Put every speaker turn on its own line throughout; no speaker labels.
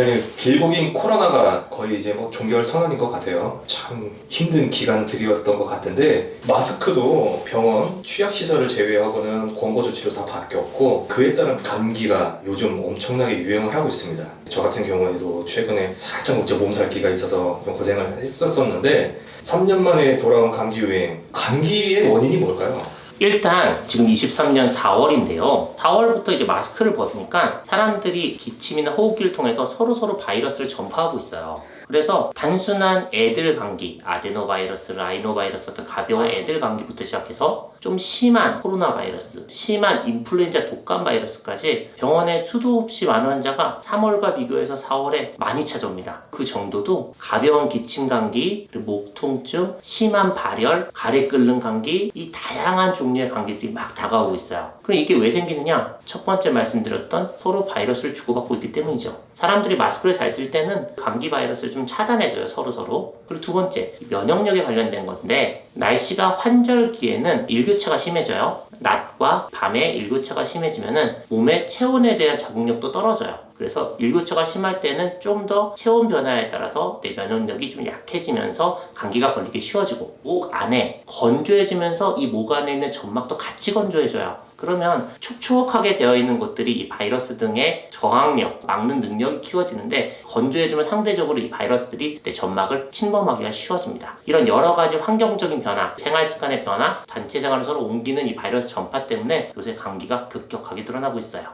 원장님 길고 긴 코로나가 거의 이제 뭐 종결 선언인 것 같아요. 참 힘든 기간들이었던 것 같은데 마스크도 병원 취약 시설을 제외하고는 권고 조치로 다 바뀌었고 그에 따른 감기가 요즘 엄청나게 유행을 하고 있습니다. 저 같은 경우에도 최근에 살짝 이제 몸살기가 있어서 좀 고생을 했었었는데 3년 만에 돌아온 감기 유행 감기의 원인이 뭘까요?
일단 지금 23년 4월인데요. 4월부터 이제 마스크를 벗으니까 사람들이 기침이나 호흡기를 통해서 서로 서로 바이러스를 전파하고 있어요. 그래서 단순한 애들 감기, 아데노바이러스, 라이노바이러스 같은 가벼운 애들 감기부터 시작해서 좀 심한 코로나 바이러스, 심한 인플루엔자 독감 바이러스까지 병원에 수도 없이 많은 환자가 3월과 비교해서 4월에 많이 찾아옵니다. 그 정도도 가벼운 기침 감기, 목 통증, 심한 발열, 가래 끓는 감기, 이 다양한 종류의 감기들이 막 다가오고 있어요. 그럼 이게 왜 생기느냐? 첫 번째 말씀드렸던 서로 바이러스를 주고받고 있기 때문이죠. 사람들이 마스크를 잘 쓸 때는 감기 바이러스를 좀 차단해줘요, 서로 서로. 그리고 두 번째, 면역력에 관련된 건데, 날씨가 환절기에는 일교차가 심해져요. 낮과 밤에 일교차가 심해지면은 몸의 체온에 대한 적응력도 떨어져요. 그래서 일교차가 심할 때는 좀 더 체온 변화에 따라서 내 면역력이 좀 약해지면서 감기가 걸리기 쉬워지고 목 안에 건조해지면서 이 목 안에 있는 점막도 같이 건조해져요. 그러면 촉촉하게 되어 있는 곳들이 이 바이러스 등의 저항력, 막는 능력이 키워지는데 건조해지면 상대적으로 이 바이러스들이 내 점막을 침범하기가 쉬워집니다. 이런 여러 가지 환경적인 변화, 생활 습관의 변화, 단체 생활을 서로 옮기는 이 바이러스 전파 때문에 요새 감기가 급격하게 드러나고 있어요.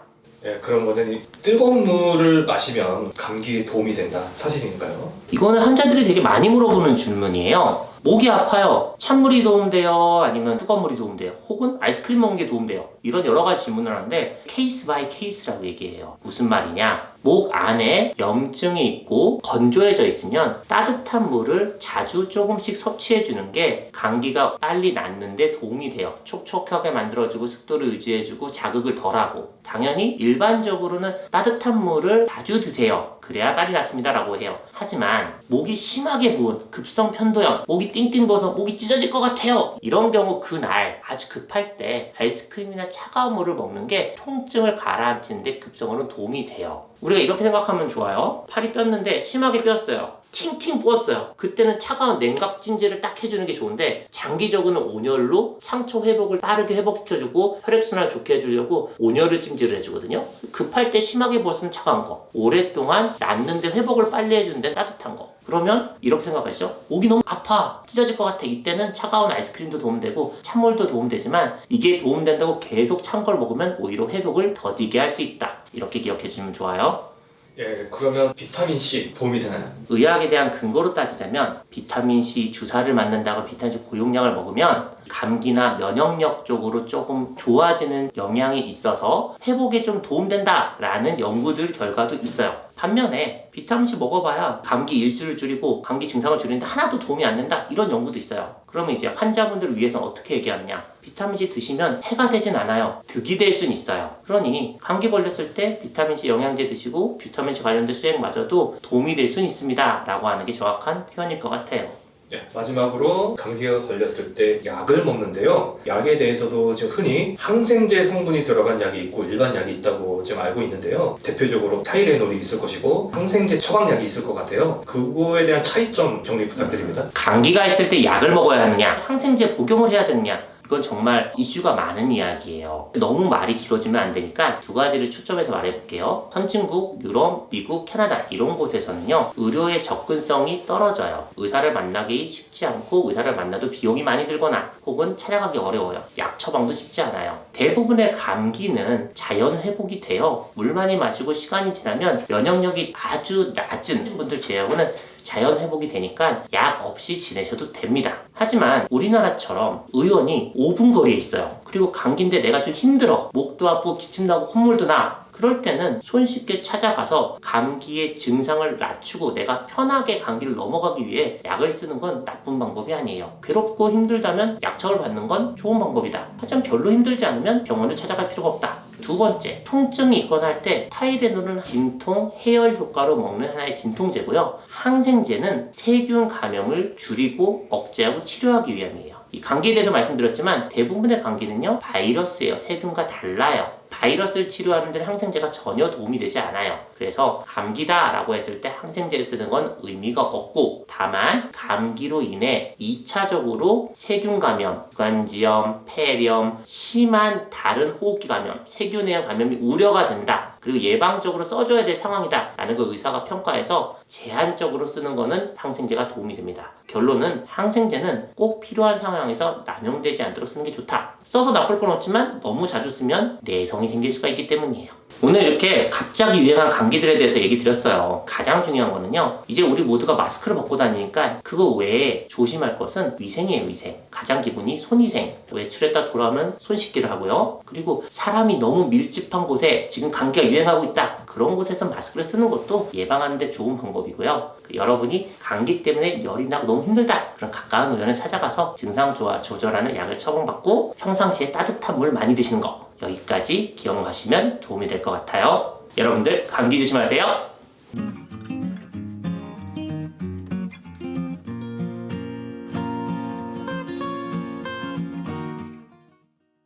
예, 그럼 원장님 뜨거운 물을 마시면 감기에 도움이 된다 사실인가요?
이거는 환자들이 되게 많이 물어보는 질문이에요. 목이 아파요. 찬물이 도움돼요? 아니면 뜨거운 물이 도움돼요? 혹은 아이스크림 먹는 게 도움돼요? 이런 여러 가지 질문을 하는데 케이스 바이 케이스라고 얘기해요. 무슨 말이냐? 목 안에 염증이 있고 건조해져 있으면 따뜻한 물을 자주 조금씩 섭취해 주는 게 감기가 빨리 낫는데 도움이 돼요. 촉촉하게 만들어주고 습도를 유지해주고 자극을 덜하고 당연히 일반적으로는 따뜻한 물을 자주 드세요. 그래야 빨리 낫습니다라고 해요. 하지만 목이 심하게 부은 급성 편도염, 목이 띵띵 부어서 목이 찢어질 것 같아요. 이런 경우 그날 아주 급할 때 아이스크림이나 차가운 물을 먹는 게 통증을 가라앉히는데 급성으로는 도움이 돼요. 우리가 이렇게 생각하면 좋아요. 팔이 뼈는데 심하게 뼈었어요. 팅팅 부었어요. 그때는 차가운 냉각 찜질을 딱 해주는 게 좋은데 장기적으로는 온열로 상처 회복을 빠르게 회복시켜주고 혈액순환을 좋게 해주려고 온열을 찜질을 해주거든요. 급할 때 심하게 부었으면 차가운 거, 오랫동안 낫는데 회복을 빨리 해주는데 따뜻한 거. 그러면 이렇게 생각하시죠? 목이 너무 아파, 찢어질 것 같아. 이때는 차가운 아이스크림도 도움되고 찬물도 도움되지만 이게 도움된다고 계속 찬 걸 먹으면 오히려 회복을 더디게 할 수 있다. 이렇게 기억해 주시면 좋아요.
예, 그러면 비타민 C 도움이 되나요?
의학에 대한 근거로 따지자면 비타민 C 주사를 맞는다고 비타민 C 고용량을 먹으면 감기나 면역력 쪽으로 조금 좋아지는 영향이 있어서 회복에 좀 도움된다라는 연구들 결과도 있어요. 반면에 비타민 C 먹어봐야 감기 일수를 줄이고 감기 증상을 줄이는데 하나도 도움이 안 된다 이런 연구도 있어요. 그러면 이제 환자분들을 위해서 어떻게 얘기하느냐? 비타민 C 드시면 해가 되진 않아요. 득이 될 수는 있어요. 그러니 감기 걸렸을 때 비타민 C 영양제 드시고 비타민 C 관련된 수액 마저도 도움이 될 수는 있습니다 라고 하는 게 정확한 표현일 것 같아요.
예, 마지막으로 감기가 걸렸을 때 약을 먹는데요. 약에 대해서도 지금 흔히 항생제 성분이 들어간 약이 있고 일반 약이 있다고 지금 알고 있는데요. 대표적으로 타이레놀이 있을 것이고 항생제 처방약이 있을 것 같아요. 그거에 대한 차이점 정리 부탁드립니다.
감기가 있을 때 약을 먹어야 하느냐, 항생제 복용을 해야 되느냐, 이건 정말 이슈가 많은 이야기예요. 너무 말이 길어지면 안 되니까 두 가지를 초점해서 말해볼게요. 선진국, 유럽, 미국, 캐나다 이런 곳에서는요, 의료의 접근성이 떨어져요. 의사를 만나기 쉽지 않고 의사를 만나도 비용이 많이 들거나 혹은 찾아가기 어려워요. 약 처방도 쉽지 않아요. 대부분의 감기는 자연 회복이 돼요. 물 많이 마시고 시간이 지나면 면역력이 아주 낮은 분들 제외하고는 자연 회복이 되니까 약 없이 지내셔도 됩니다. 하지만 우리나라처럼 의원이 5분 거리에 있어요. 그리고 감기인데 내가 좀 힘들어. 목도 아프고 기침 나고 콧물도 나. 그럴 때는 손쉽게 찾아가서 감기의 증상을 낮추고 내가 편하게 감기를 넘어가기 위해 약을 쓰는 건 나쁜 방법이 아니에요. 괴롭고 힘들다면 약처를 받는 건 좋은 방법이다. 하지만 별로 힘들지 않으면 병원을 찾아갈 필요가 없다. 두 번째, 통증이 있거나 할 때 타이레놀은 진통, 해열 효과로 먹는 하나의 진통제고요. 항생제는 세균 감염을 줄이고 억제하고 치료하기 위함이에요. 이 감기에 대해서 말씀드렸지만 대부분의 감기는요 바이러스예요. 세균과 달라요. 바이러스를 치료하는 데 항생제가 전혀 도움이 되지 않아요. 그래서 감기다 라고 했을 때 항생제를 쓰는 건 의미가 없고 다만 감기로 인해 2차적으로 세균 감염, 구간지염, 폐렴, 심한 다른 호흡기 감염, 세균의 감염이 우려가 된다. 그리고 예방적으로 써줘야 될 상황이다. 라는 걸 의사가 평가해서 제한적으로 쓰는 거는 항생제가 도움이 됩니다. 결론은 항생제는 꼭 필요한 상황에서 남용되지 않도록 쓰는 게 좋다. 써서 나쁠 건 없지만 너무 자주 쓰면 내성이 생길 수가 있기 때문이에요. 오늘 이렇게 갑자기 유행한 감기들에 대해서 얘기 드렸어요. 가장 중요한 거는요. 이제 우리 모두가 마스크를 벗고 다니니까 그거 외에 조심할 것은 위생이에요, 위생. 가장 기본이 손위생. 외출했다 돌아오면 손 씻기를 하고요. 그리고 사람이 너무 밀집한 곳에 지금 감기가 유행하고 있다. 그런 곳에서 마스크를 쓰는 것도 예방하는 데 좋은 방법 이고요. 그 여러분이 감기 때문에 열이 나고 너무 힘들다. 그럼 가까운 의원을 찾아가서 증상 조절하는 약을 처방받고 평상시에 따뜻한 물 많이 드시는 거. 여기까지 기억하시면 도움이 될 것 같아요. 여러분들 감기 조심하세요.